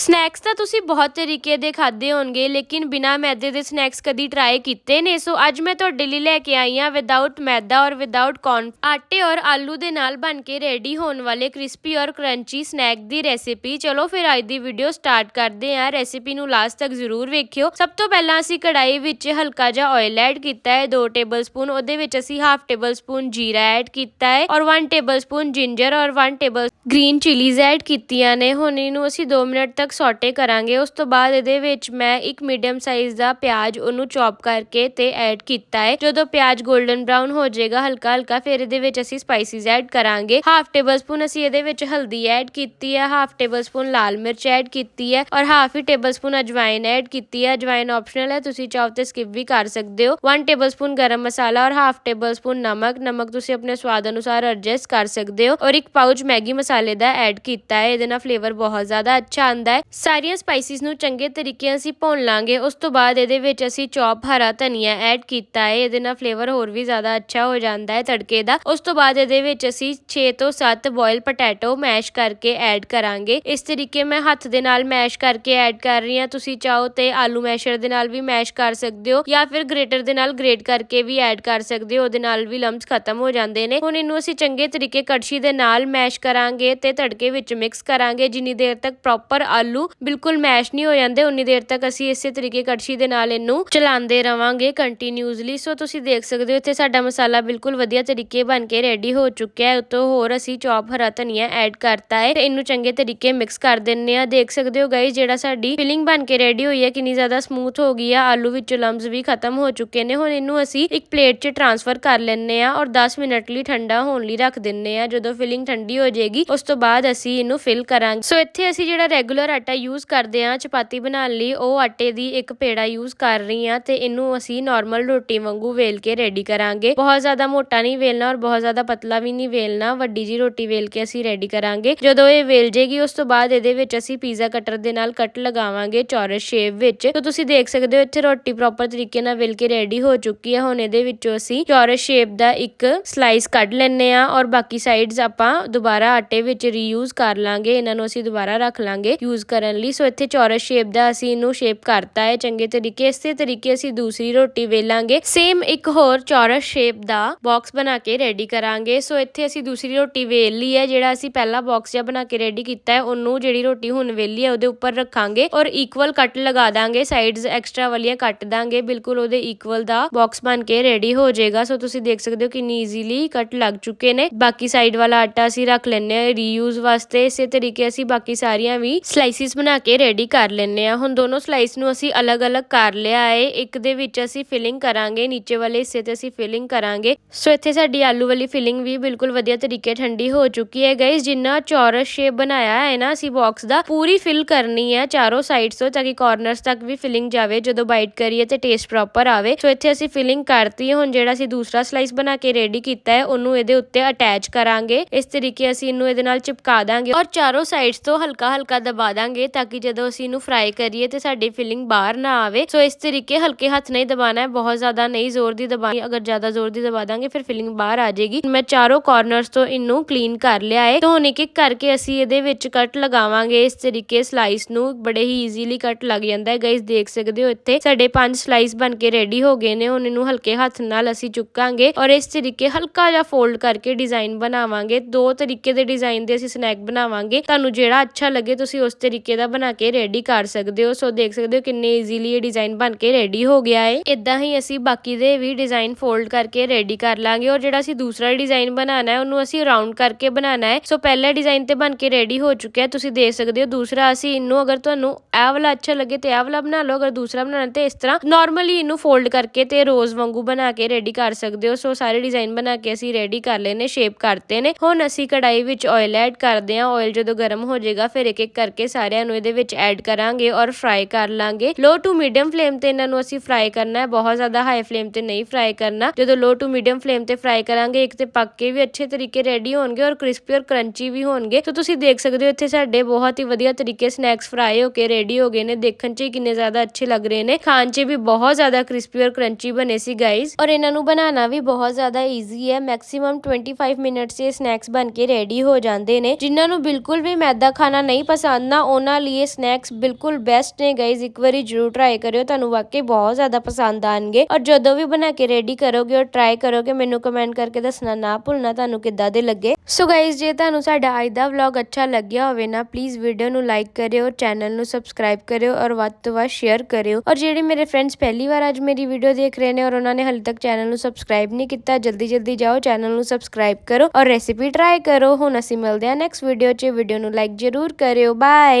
Snacks ਤਾਂ ਤੁਸੀਂ ਬਹੁਤ ਤਰੀਕੇ ਦੇ ਖਾਦੇ ਹੋਣਗੇ, ਲੇਕਿਨ ਬਿਨਾ ਮੈਦੇ ਦੇ ਸਨੈਕਸ ਕਦੀ ਟਰਾਈ ਕੀਤੇ ਨੇ। ਸੋ ਅੱਜ ਮੈਂ ਤੁਹਾਡੇ ਲਈ ਲੈ ਕੇ ਆਈ ਹਾਂ ਵਿਦਆਊਟ ਮੈਦਾ ਔਰ ਵਿਦਆਊਟ ਕੌਰਨ ਆਟੇ ਔਰ ਆਲੂ ਦੇ ਨਾਲ ਬਣ ਕੇ ਰੈਡੀ ਹੋਣ ਵਾਲੇ ਕ੍ਰਿਸਪੀ ਔਰ ਕਰੰਚੀ ਸਨੈਕ ਦੀ ਰੈਸਿਪੀ ਚਲੋ ਫਿਰ ਅੱਜ ਦੀ ਵੀਡੀਓ ਸਟਾਰਟ ਕਰਦੇ ਹਾਂ। ਰੈਸਿਪੀ ਨੂੰ ਲਾਸਟ ਤੱਕ ਜ਼ਰੂਰ ਵੇਖਿਓ। ਸਭ ਤੋਂ ਪਹਿਲਾਂ ਅਸੀਂ ਕੜਾਈ ਵਿੱਚ ਹਲਕਾ ਜਿਹਾ ਆਇਲ ਐਡ ਕੀਤਾ ਹੈ 2 ਟੇਬਲਸਪੂਨ ਉਹਦੇ ਵਿੱਚ ਅਸੀਂ ਹਾਫ ਟੇਬਲਸਪੂਨ ਜੀਰਾ ਐਡ ਕੀਤਾ ਹੈ ਔਰ 1 ਟੇਬਲਸਪੂਨ ਜਿੰਜਰ ਔਰ 1 ਟੇਬਲ ਗ੍ਰੀਨ ਚਿਲੀਜ਼ ਐਡ ਕੀਤੀਆਂ ਨੇ। ਹੁਣ ਇਹਨੂੰ ਅਸੀਂ 2 ਮਿੰਟ ਤੱਕ ਸੌਟੇ ਕਰਾਂਗੇ। ਉਸ ਤੋਂ ਬਾਅਦ ਇਹਦੇ ਵਿੱਚ ਮੈਂ ਇੱਕ ਮੀਡੀਅਮ ਸਾਈਜ਼ ਦਾ ਪਿਆਜ਼ ਉਹਨੂੰ ਚੌਪ ਕਰਕੇ ਤੇ ਐਡ ਕੀਤਾ ਹੈ। ਜਦੋਂ ਪਿਆਜ਼ 골ਡਨ ਬ੍ਰਾਊਨ ਹੋ ਜਾਏਗਾ ਹਲਕਾ ਹਲਕਾ ਫਿਰ ਇਹਦੇ ਵਿੱਚ ਅਸੀਂ ਸਪਾਈਸਿਸ ਐਡ ਕਰਾਂਗੇ। ਹਾਫ ਟੇਬਲਸਪੂਨ ਅਸੀਂ ਇਹਦੇ ਵਿੱਚ ਹਲਦੀ ਐਡ ਕੀਤੀ ਹੈ, ਹਾਫ ਟੇਬਲਸਪੂਨ ਲਾਲ ਮਿਰਚ ਐਡ ਕੀਤੀ ਹੈ ਔਰ ਹਾਫ ਹੀ ਟੇਬਲਸਪੂਨ ਅਜਵਾਇਨ ਐਡ ਕੀਤੀ ਹੈ। ਅਜਵਾਇਨ ਆਪਸ਼ਨਲ ਹੈ, ਤੁਸੀਂ ਚਾਹੋ ਤੇ ਸਕਿਪ ਵੀ ਕਰ ਸਕਦੇ ਹੋ। 1 ਟੇਬਲਸਪੂਨ ਗਰਮ ਮਸਾਲਾ ਔਰ ਹਾਫ ਟੇਬਲਸਪੂਨ ਨਮਕ। ਨਮਕ ਤੁਸੀਂ ਆਪਣੇ ਸਵਾਦ ਅਨੁਸਾਰ ਐਡਜਸਟ ਕਰ ਸਕਦੇ ਹੋ ਔਰ ਇੱਕ ਪਾਊਚ ਮੈਗੀ ਮਸਾਲੇ ਦਾ ਐਡ ਕੀਤਾ ਹੈ। ਇਹਦੇ ਨਾਲ ਫਲੇਵਰ ਬਹੁਤ ਜ਼ਿਆਦਾ ਅੱਛਾ ਆਂਦਾ ਹੈ। ਸਾਰੀਆਂ ਸਪਾਈਸਿਸ ਨੂੰ ਚੰਗੇ ਤਰੀਕੇ ਅਸੀਂ ਭੁੰਨ ਲਾਂਗੇ, ਉਸ ਤੋਂ ਬਾਅਦ ਇਹਦੇ ਵਿੱਚ ਅਸੀਂ ਚੌਪ ਹਰਾ ਧਨੀਆ ਐਡ ਕੀਤਾ ਹੈ, ਇਹਦੇ ਨਾਲ ਫਲੇਵਰ ਹੋਰ ਵੀ ਜ਼ਿਆਦਾ ਅੱਛਾ ਹੋ ਜਾਂਦਾ ਹੈ ਤੜਕੇ ਦਾ। ਉਸ ਤੋਂ ਬਾਅਦ ਇਹਦੇ ਵਿੱਚ ਅਸੀਂ 6 ਤੋਂ 7 ਬੋਇਲ ਪੋਟੈਟੋ ਮੈਸ਼ ਕਰਕੇ ਐਡ ਕਰਾਂਗੇ। ਇਸ ਤਰੀਕੇ ਮੈਂ ਹੱਥ ਦੇ ਨਾਲ ਮੈਸ਼ ਕਰਕੇ ਐਡ ਕਰ ਰਹੀ ਹਾਂ। ਤੁਸੀਂ ਚਾਹੋ ਤੇ ਆਲੂ ਮੈਸ਼ਰ ਦੇ ਨਾਲ ਵੀ ਮੈਸ਼ ਕਰ ਸਕਦੇ ਹੋ, ਜਾਂ ਫਿਰ ਗ੍ਰੇਟਰ ਦੇ ਨਾਲ ਗ੍ਰੇਟ ਕਰਕੇ ਵੀ ਐਡ ਕਰ ਸਕਦੇ ਹੋ, ਉਹਦੇ ਨਾਲ ਵੀ ਲੰਮਸ ਖਤਮ ਹੋ ਜਾਂਦੇ ਨੇ। ਹੁਣ ਇਹਨੂੰ ਅਸੀਂ ਚੰਗੇ ਤਰੀਕੇ ਕੜਛੀ ਦੇ ਨਾਲ ਮੈਸ਼ ਕਰਾਂਗੇ ਤੇ ਤੜਕੇ ਵਿੱਚ ਮਿਕਸ ਕਰਾਂਗੇ। ਜਿੰਨੀ ਦੇਰ ਤੱਕ ਪ੍ਰੋਪਰ ਆਲੂ ਬਿਲਕੁਲ ਮੈਸ਼ ਨਹੀਂ ਹੋ ਜਾਂਦੇ। ਉਨੀ ਦੇਰ ਤੱਕ ਅਸੀਂ ਇਸੇ ਤਰੀਕੇ ਕੜਛੀ ਦੇ ਨਾਲ ਇਹਨੂੰ ਚਲਾਉਂਦੇ ਰਵਾਂਗੇ ਕੰਟੀਨਿਊਸਲੀ ਸੋ ਤੁਸੀਂ ਦੇਖ ਸਕਦੇ ਹੋ, ਇੱਥੇ ਸਾਡਾ ਮਸਾਲਾ ਬਿਲਕੁਲ ਵਧੀਆ ਤਰੀਕੇ ਬਣ ਕੇ ਰੈਡੀ ਹੋ ਚੁੱਕਿਆ ਹੈ। ਉਤੋਂ ਹੋਰ ਅਸੀਂ ਚੌਪ ਹਰਾ ਧਨੀਆ ਐਡ ਕਰਤਾ ਹੈ ਤੇ ਇਹਨੂੰ ਚੰਗੇ ਤਰੀਕੇ ਮਿਕਸ ਕਰ ਦਿੰਨੇ ਆ ਦੇਖ ਸਕਦੇ ਹੋ ਗਾਇਸ ਜਿਹੜਾ ਸਾਡੀ ਫਿਲਿੰਗ ਬਣ ਕੇ ਰੈਡੀ ਹੋਈ ਹੈ, ਕਿੰਨੀ ਜ਼ਿਆਦਾ ਸਮੂਥ ਹੋ ਗਈ ਆ। ਆਲੂ ਵਿੱਚੋਂ ਲੰਮਸ ਵੀ ਖਤਮ ਹੋ ਚੁੱਕੇ ਨੇ। ਹੁਣ ਇਹਨੂੰ ਅਸੀਂ ਇੱਕ ਪਲੇਟ 'ਚ ਟ੍ਰਾਂਸਫਰ ਕਰ ਲੈਂਦੇ ਆ ਔਰ 10 ਮਿੰਟ ਲਈ ਠੰਡਾ ਹੋਣ ਲਈ ਰੱਖ ਦਿੰਨੇ ਆ ਜਦੋਂ ਫਿਲਿੰਗ ਠੰਡੀ ਹੋ ਜਾਏਗੀ, ਉਸ ਤੋਂ ਬਾਅਦ ਅਸੀਂ ਇਹਨੂੰ ਫਿਲ ਕਰਾਂਗੇ। ਸੋ ਇੱਥੇ ਅਸੀਂ ਜਿਹੜਾ ਰੈਗੂਲਰ ਆਟਾ ਯੂਜ਼ ਕਰਦੇ ਆ ਚਪਾਤੀ ਬਣਾਉਣ ਲਈ, ਉਹ ਆਟੇ ਦੀ ਇੱਕ ਪੇੜਾ ਯੂਜ਼ ਕਰ ਰਹੀ ਆ ਤੇ ਇਹਨੂੰ ਅਸੀਂ ਨਾਰਮਲ ਰੋਟੀ ਵਾਂਗੂ ਵੇਲ ਕੇ ਰੈਡੀ ਕਰਾਂਗੇ। ਬਹੁਤ ਜ਼ਿਆਦਾ ਮੋਟਾ ਨਹੀਂ ਵੇਲਣਾ ਔਰ ਬਹੁਤ ਜ਼ਿਆਦਾ ਪਤਲਾ ਵੀ ਨਹੀਂ ਵੇਲਣਾ, ਵੱਡੀ ਜੀ ਰੋਟੀ ਵੇਲ ਕੇ ਅਸੀਂ ਰੈਡੀ ਕਰਾਂਗੇ। ਜਦੋਂ ਇਹ ਵੇਲ ਜੇਗੀ, ਉਸ ਤੋਂ ਬਾਅਦ ਇਹਦੇ ਵਿੱਚ ਅਸੀਂ ਪੀਜ਼ਾ ਕਟਰ ਦੇ ਨਾਲ ਕੱਟ ਲਗਾਵਾਂਗੇ ਚੌਰਸ ਸ਼ੇਪ ਵਿੱਚ। ਤਾਂ ਤੁਸੀਂ ਦੇਖ ਸਕਦੇ ਹੋ, ਇੱਥੇ ਰੋਟੀ ਪ੍ਰੋਪਰ ਤਰੀਕੇ ਨਾਲ ਵੇਲ ਕੇ ਰੈਡੀ ਹੋ ਚੁੱਕੀ ਹੈ। ਹੁਣ ਇਹਦੇ ਵਿੱਚੋਂ ਅਸੀਂ ਚੌਰਸ ਸ਼ੇਪ ਦਾ ਇੱਕ ਸਲਾਈਸ ਕੱਢ ਲੈਣੇ ਆ ਔਰ ਬਾਕੀ ਸਾਈਡਸ ਆਪਾਂ ਦੁਬਾਰਾ ਆਟੇ ਵਿੱਚ ਰੀਯੂਜ਼ ਕਰ ਲਾਂਗੇ। ਇਹਨਾਂ ਨੂੰ ਅਸੀਂ ਦੁਬਾਰਾ ਰੱਖ ਲਾਂਗੇ ਯੂਜ਼ ਕਰਨ ਲਈ। ਸੋ ਇੱਥੇ ਚੌਰਸ ਸ਼ੇਪ ਦਾ ਅਸੀਂ ਇਹਨੂੰ ਸ਼ੇਪ ਕਰਤਾ ਹੈ ਚੰਗੇ ਤਰੀਕੇ। ਇਸੇ ਤਰੀਕੇ ਅਸੀਂ ਦੂਸਰੀ ਰੋਟੀ ਵੇਲਾਂਗੇ। ਸੇਮ ਇੱਕ ਹੋਰ ਚੌਰਸ ਸ਼ੇਪ ਦਾ ਬਾਕਸ ਬਣਾ ਕੇ ਰੈਡੀ ਕਰਾਂਗੇ। ਸੋ ਇੱਥੇ ਅਸੀਂ ਦੂਸਰੀ ਰੋਟੀ ਵੇਲ ਲਈ ਹੈ। ਜਿਹੜਾ ਅਸੀਂ ਪਹਿਲਾ ਬਾਕਸ ਜਿਹਾ ਬਣਾ ਕੇ ਰੈਡੀ ਕੀਤਾ ਹੈ, ਉਹਨੂੰ ਜਿਹੜੀ ਰੋਟੀ ਹੁਣ ਵੇਲੀ ਹੈ, ਉਹਦੇ ਉੱਪਰ ਰੱਖਾਂਗੇ ਔਰ ਇਕੁਅਲ ਕੱਟ ਲਗਾ ਦਾਂਗੇ। ਸਾਈਡਸ ਐਕਸਟਰਾ ਵਾਲੀਆਂ ਕੱਟ ਦਾਂਗੇ। ਬਿਲਕੁਲ ਉਹਦੇ ਇਕੁਅਲ ਦਾ ਬਾਕਸ ਬਣ ਕੇ ਰੈਡੀ ਹੋ ਜਾਏਗਾ। ਸੋ ਤੁਸੀਂ ਦੇਖ ਸਕਦੇ ਹੋ ਕਿੰਨੀ ਈਜ਼ੀਲੀ ਕੱਟ ਲੱਗ ਚੁੱਕੇ ਨੇ। ਬਾਕੀ ਸਾਈਡ ਵਾਲਾ ਆਟਾ ਅਸੀਂ ਰੱਖ ਲੈਣੇ ਆ ਰੀਯੂਜ਼ ਵਾਸਤੇ। ਇਸੇ ਤਰੀਕੇ ਅਸੀਂ ਬਾਕੀ ਸਾਰੀਆਂ ਵੀ ਸਲਾਈਸ ਸਲਾਈਸਿਸ ਬਣਾ ਕੇ ਰੈਡੀ ਕਰ ਲੈਣੇ ਆ ਹੁਣ ਦੋਨੋਂ ਸਲਾਈਸ ਨੂੰ ਅਸੀਂ ਅਲੱਗ-ਅਲੱਗ ਕਰ ਲਿਆ ਏ ਇੱਕ ਦੇ ਵਿੱਚ ਅਸੀਂ ਫਿਲਿੰਗ ਕਰਾਂਗੇ, ਨੀਚੇ ਵਾਲੇ ਹਿੱਸੇ ਤੇ ਅਸੀਂ ਫਿਲਿੰਗ ਕਰਾਂਗੇ। ਸੋ ਇੱਥੇ ਸਾਡੀ ਆਲੂ ਵਾਲੀ ਫਿਲਿੰਗ ਵੀ ਬਿਲਕੁਲ ਵਧੀਆ ਤਰੀਕੇ ਠੰਡੀ ਹੋ ਚੁੱਕੀ ਹੈ। ਗਾਇਸ, ਜਿੰਨਾ ਚੌਰਸ ਸ਼ੇਪ ਬਣਾਇਆ ਹੈ ਨਾ, ਅਸੀਂ ਬਾਕਸ ਦਾ ਪੂਰੀ ਫਿਲ ਕਰਨੀ ਹੈ ਚਾਰੋਂ ਸਾਈਡਸ ਤੋਂ, ਤਾਂ ਕਿ ਕਾਰਨਰਸ ਤੱਕ ਵੀ ਫਿਲਿੰਗ ਜਾਵੇ, ਜਦੋਂ ਬਾਈਟ ਕਰੀਏ ਤੇ ਟੇਸਟ ਪ੍ਰੋਪਰ ਆਵੇ। ਸੋ ਇੱਥੇ ਅਸੀਂ ਫਿਲਿੰਗ ਕਰਤੀ ਹੁਣ ਜਿਹੜਾ ਅਸੀਂ ਦੂਸਰਾ ਸਲਾਈਸ ਬਣਾ ਕੇ ਰੈਡੀ ਕੀਤਾ ਹੈ, ਉਹਨੂੰ ਇਹਦੇ ਉੱਤੇ ਅਟੈਚ ਕਰਾਂਗੇ। ਇਸ ਤਰੀਕੇ ਅਸੀਂ ਇਹਨੂੰ ਇਹਦੇ ਨਾਲ ਚਿਪਕਾ ਦਾਂਗੇ ਔਰ ਚਾਰੋਂ ਸਾਈਡਸ ਤੋਂ ਹਲਕਾ ਹਲਕਾ ਦਬਾ ਦਾਂਗੇ। ਤਾਂ ਕਿ ਜਦੋਂ ਅਸੀਂ ਇਹਨੂੰ ਫਰਾਈ ਕਰੀਏ ਤੇ ਸਾਡੀ ਫਿਲਿੰਗ ਬਾਹਰ ਨਾ ਆਵੇ। ਸੋ ਇਸ ਤਰੀਕੇ ਹਲਕੇ ਹੱਥ ਨਹੀਂ ਦਬਾਣਾ ਹੈ। ਬਹੁਤ ਜ਼ਿਆਦਾ ਨਹੀਂ ਜ਼ੋਰ ਦੀ ਦਬਾਣੀ ਅਗਰ ਜ਼ਿਆਦਾ ਜ਼ੋਰ ਦੀ ਦਬਾ ਦਾਂਗੇ, ਫਿਰ ਫਿਲਿੰਗ ਬਾਹਰ ਆ ਜਾਏਗੀ। ਮੈਂ ਚਾਰੋਂ ਕਾਰਨਰਸ ਤੋਂ ਇਹਨੂੰ ਕਲੀਨ ਕਰ ਲਿਆ ਹੈ। ਤਾਂ ਹੁਣ ਇੱਕ ਇੱਕ ਕਰਕੇ ਅਸੀਂ ਇਹਦੇ ਵਿੱਚ ਕੱਟ ਲਗਾਵਾਂਗੇ। ਇਸ ਤਰੀਕੇ ਸਲਾਈਸ ਨੂੰ ਬੜੇ ਹੀ ਈਜ਼ੀਲੀ ਕੱਟ ਲੱਗ ਜਾਂਦਾ ਹੈ। ਗਾਇਸ ਦੇਖ ਸਕਦੇ ਹੋ ਇੱਥੇ ਸਾਡੇ ਪੰਜ ਸਲਾਈਸ ਬਣ ਕੇ ਰੈਡੀ ਹੋ ਗਏ ਨੇ। ਹੁਣ ਇਹਨੂੰ ਹਲਕੇ ਹੱਥ ਨਾਲ ਅਸੀਂ ਚੁੱਕਾਂਗੇ ਔਰ ਇਸ ਤਰੀਕੇ ਹਲਕਾ ਜਿਹਾ ਫੋਲਡ ਕਰਕੇ ਡਿਜ਼ਾਈਨ ਬਣਾਵਾਂਗੇ। ਦੋ ਤਰੀਕੇ ਦੇ ਡਿਜ਼ਾਈਨ ਦੇ ਅਸੀਂ ਸਨੈਕ ਬਣਾਵਾਂਗੇ। ਤੁਹਾਨੂੰ ਜਿਹੜਾ ਅੱਛਾ ਲੱਗੇ, ਤੁਸੀਂ ਉਸ ਤੇ ਤਰੀਕੇ ਦਾ ਬਣਾ ਕੇ ਰੈਡੀ ਕਰ ਸਕਦੇ ਹੋ। ਸੋ ਦੇਖ ਸਕਦੇ ਹੋ ਕਿੰਨੇ ਈਜ਼ੀਲੀ ਇਹ ਡਿਜ਼ਾਈਨ ਬਣ ਕੇ ਰੈਡੀ ਹੋ ਗਿਆ ਹੈ ਇਦਾਂ ਹੀ ਅਸੀਂ ਬਾਕੀ ਦੇ ਵੀ ਡਿਜ਼ਾਈਨ ਫੋਲਡ ਕਰਕੇ ਰੈਡੀ ਕਰ ਲਾਂਗੇ ਔਰ ਜਿਹੜਾ ਅਸੀਂ ਦੂਸਰਾ ਡਿਜ਼ਾਈਨ ਬਣਾਉਣਾ ਹੈ ਉਹਨੂੰ ਅਸੀਂ ਰਾਉਂਡ ਕਰਕੇ ਬਣਾਉਣਾ ਹੈ ਸੋ ਪਹਿਲਾ ਡਿਜ਼ਾਈਨ ਤੇ ਬਣ ਕੇ ਰੈਡੀ ਹੋ ਚੁੱਕਿਆ ਤੁਸੀਂ ਦੇਖ ਸਕਦੇ ਹੋ ਦੂਸਰਾ ਅਸੀਂ ਇਹਨੂੰ ਅਗਰ ਤੁਹਾਨੂੰ ਇਹ ਵਾਲਾ ਅੱਛਾ ਲੱਗੇ ਤੇ ਇਹ ਵਾਲਾ ਬਣਾ ਲਓ, ਅਗਰ ਦੂਸਰਾ ਬਣਾਉਣਾ ਤੇ ਇਸ ਤਰ੍ਹਾਂ ਨਾਰਮਲੀ ਇਹਨੂੰ ਫੋਲਡ ਕਰਕੇ ਤੇ ਰੋਜ਼ ਵਾਂਗੂ ਬਣਾ ਕੇ ਰੈਡੀ ਕਰ ਸਕਦੇ ਹੋ। ਸੋ ਸਾਰੇ ਡਿਜ਼ਾਈਨ ਬਣਾ ਕੇ ਅਸੀਂ ਰੈਡੀ ਕਰ ਲਏ ਨੇ ਸ਼ੇਪ ਕਰਤੇ ਨੇ। ਹੁਣ ਅਸੀਂ ਕੜਾਈ ਵਿੱਚ ਆਇਲ ਐਡ ਕਰਦੇ ਹਾਂ। ਆਇਲ ਜਦੋਂ ਗਰਮ ਹੋ ਜਾਏਗਾ, ਫਿਰ ਇੱਕ ਇੱਕ ਕਰਕੇ ਸਾਰਿਆਂ ਨੂੰ ਇਹਦੇ ਵਿੱਚ ਐਡ ਕਰਾਂਗੇ ਔਰ ਫਰਾਈ ਕਰ ਲਾਂਗੇ। ਲੋ ਟੂ ਮੀਡੀਅਮ ਫਲੇਮ ਤੇ ਇਹਨਾਂ ਨੂੰ ਅਸੀਂ ਫਰਾਈ ਕਰਨਾ ਹੈ। ਬਹੁਤ ਜ਼ਿਆਦਾ ਹਾਈ ਫਲੇਮ ਤੇ ਨਹੀਂ ਫਰਾਈ ਕਰਨਾ। ਜਦੋਂ ਲੋ ਟੂ ਮੀਡੀਅਮ ਫਲੇਮ ਤੇ ਫਰਾਈ ਕਰਾਂਗੇ, ਇੱਕ ਤੇ ਪੱਕ ਕੇ ਵੀ ਅੱਛੇ ਤਰੀਕੇ ਰੈਡੀ ਹੋਣਗੇ ਔਰ ਕ੍ਰਿਸਪੀ ਔਰ ਕਰੰਚੀ ਵੀ ਹੋਣਗੇ। ਸੋ ਤੁਸੀਂ ਦੇਖ ਸਕਦੇ ਹੋ ਇੱਥੇ ਸਾਡੇ ਬਹੁਤ ਹੀ ਵਧੀਆ ਤਰੀਕੇ ਸਨੈਕਸ ਫਰਾਈ ਹੋ ਕੇ ਰੈਡੀ ਹੋ ਗਏ ਨੇ। ਦੇਖਣ 'ਚ ਹੀ ਕਿੰਨੇ ਜ਼ਿਆਦਾ ਅੱਛੇ ਲੱਗ ਰਹੇ ਨੇ। ਖਾਣ 'ਚ ਵੀ ਬਹੁਤ ਜ਼ਿਆਦਾ ਕ੍ਰਿਸਪੀ ਔਰ ਕਰੰਚੀ ਬਣੇ ਸੀ ਗਾਇਸ ਔਰ ਇਹਨਾਂ ਨੂੰ ਬਣਾਉਣਾ ਵੀ ਬਹੁਤ ਜ਼ਿਆਦਾ ਈਜ਼ੀ ਹੈ। ਮੈਕਸਿਮਮ 25 ਮਿੰਟਸ 'ਚ ਸਨੈਕਸ ਬਣ ਕੇ ਰੈਡੀ ਹੋ ਜਾਂਦੇ ਨੇ। ਜਿਨ੍ਹਾਂ ਨੂੰ ਬਿਲਕੁਲ ਵੀ ਮੈਦਾ ਖਾਣਾ ਨਹੀਂ ਪਸੰਦ ਨਾ ਉਹਨਾਂ ਲਈ ਇਹ ਸਨੈਕਸ ਬਿਲਕੁਲ ਬੈਸਟ ਨੇ ਗਾਇਜ਼ ਇੱਕ ਵਾਰੀ ਜਰੂਰ ਟਰਾਈ ਕਰਿਓ, ਤੁਹਾਨੂੰ ਵਾਕਈ ਬਹੁਤ ਜ਼ਿਆਦਾ ਪਸੰਦ ਆਣਗੇ। ਔਰ ਜਦੋਂ ਵੀ ਬਣਾ ਕੇ ਰੈਡੀ ਕਰੋਗੇ ਔਰ ਟਰਾਈ ਕਰੋਗੇ, ਮੈਨੂੰ ਕਮੈਂਟ ਕਰਕੇ ਦੱਸਣਾ ਨਾ ਭੁੱਲਣਾ ਤੁਹਾਨੂੰ ਕਿੱਦਾਂ ਦੇ ਲੱਗੇ। ਸੋ ਗਾਇਜ਼ ਜੇ ਤੁਹਾਨੂੰ ਸਾਡਾ ਅੱਜ ਦਾ ਵਲੌਗ ਅੱਛਾ ਲੱਗਿਆ ਹੋਵੇ ਨਾ ਪਲੀਜ਼ ਵੀਡੀਓ ਨੂੰ ਲਾਈਕ ਕਰਿਓ ਚੈਨਲ ਨੂੰ ਸਬਸਕ੍ਰਾਈਬ ਕਰਿਓ ਔਰ ਵੱਧ ਤੋਂ ਵੱਧ ਸ਼ੇਅਰ ਕਰਿਓ। ਔਰ ਜਿਹੜੇ ਮੇਰੇ ਫਰੈਂਡਸ ਪਹਿਲੀ ਵਾਰ ਅੱਜ ਮੇਰੀ ਵੀਡੀਓ ਦੇਖ ਰਹੇ ਨੇ ਔਰ ਉਹਨਾਂ ਨੇ ਹਾਲੇ ਤੱਕ ਚੈਨਲ ਨੂੰ ਸਬਸਕ੍ਰਾਈਬ ਨਹੀਂ ਕੀਤਾ, ਜਲਦੀ ਜਲਦੀ ਜਾਓ ਚੈਨਲ ਨੂੰ ਸਬਸਕ੍ਰਾਈਬ ਕਰੋ ਔਰ ਰੈਸਿਪੀ ਟਰਾਈ ਕਰੋ। ਹੁਣ ਅਸੀਂ ਮਿਲਦੇ ਹਾਂ ਨੈਕਸਟ ਵੀਡੀਓ 'ਚ। ਵੀਡੀਓ ਨੂੰ ਲਾਈਕ ਜ਼ਰੂਰ ਕਰਿਓ। ਬਾਏ